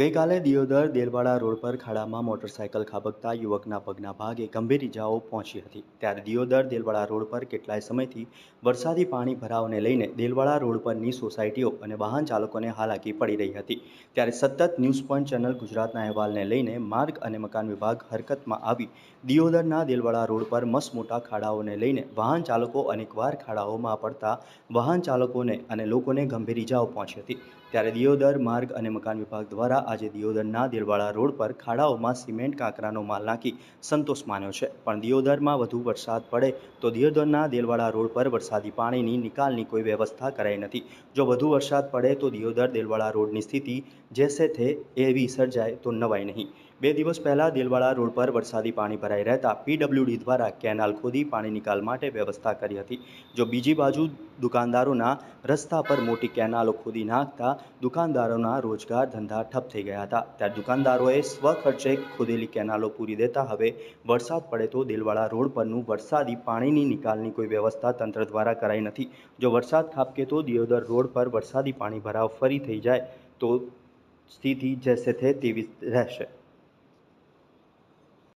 ગઈકાલે દિયોદર દેલવાડા રોડ પર ખાડામાં મોટરસાયકલ ખાબકતા યુવકના પગના ભાગે ગંભીર ઇજાઓ પહોંચી હતી. ત્યારે દિયોદર દેલવાડા રોડ પર કેટલાય સમયથી વરસાદી પાણી ભરાવને લઈને દેલવાડા રોડ પરની સોસાયટીઓ અને વાહન ચાલકોને હાલાકી પડી રહી હતી. ત્યારે સતત ન્યૂઝ પોઈન્ટ ચેનલ ગુજરાતના અહેવાલને લઈને માર્ગ અને મકાન વિભાગ હરકતમાં આવી દિયોદરના દેલવાડા રોડ પર મસમોટા મોટા ખાડાઓને લઈને વાહન ચાલકો અનેકવાર ખાડાઓમાં પડતા વાહન ચાલકોને અને લોકોને ગંભીર ઇજાઓ પહોંચી હતી. ત્યારે દિયોદર માર્ગ અને મકાન વિભાગ દ્વારા આજે દિયોદરના દિલવાળા રોડ પર ખાડાઓમાં સિમેન્ટ કાંકરાનો માલ નાખી સંતોષ માન્યો છે. પણ દિયોદરમાં વધુ વરસાદ પડે તો દિયોદરના દિલવાળા રોડ પર વરસાદી પાણીની નિકાલની કોઈ વ્યવસ્થા કરાઈ નથી. જો વધુ વરસાદ પડે તો દિયોદર દિલવાળા રોડની સ્થિતિ જેસે થે એવી સર્જાય તો નવાય નહીં. બે દિવસ પહેલાં દિલવાળા રોડ પર વરસાદી પાણી ભરાઈ રહેતા પીડબ્લ્યુડી દ્વારા કેનાલ ખોદી પાણી નિકાલ માટે વ્યવસ્થા કરી હતી. જો બીજી બાજુ દુકાનદારોના રસ્તા પર મોટી કેનાલો ખોદી નાખતા દુકાનદારોના રોજગાર ધંધા ઠપ થઈ ગયા હતા. ત્યારે દુકાનદારોએ સ્વખર્ચે ખોદેલી કેનાલો પૂરી દેતા હવે વરસાદ પડે તો દેલવાડા રોડ પરનું વરસાદી પાણીની નિકાલની કોઈ વ્યવસ્થા તંત્ર દ્વારા કરાઈ નથી. જો વરસાદ ખાબકે તો દિયોદર રોડ પર વરસાદી પાણી ભરાવ ફરી થઈ જાય તો સ્થિતિ જેસે થે તેવી રહેશે.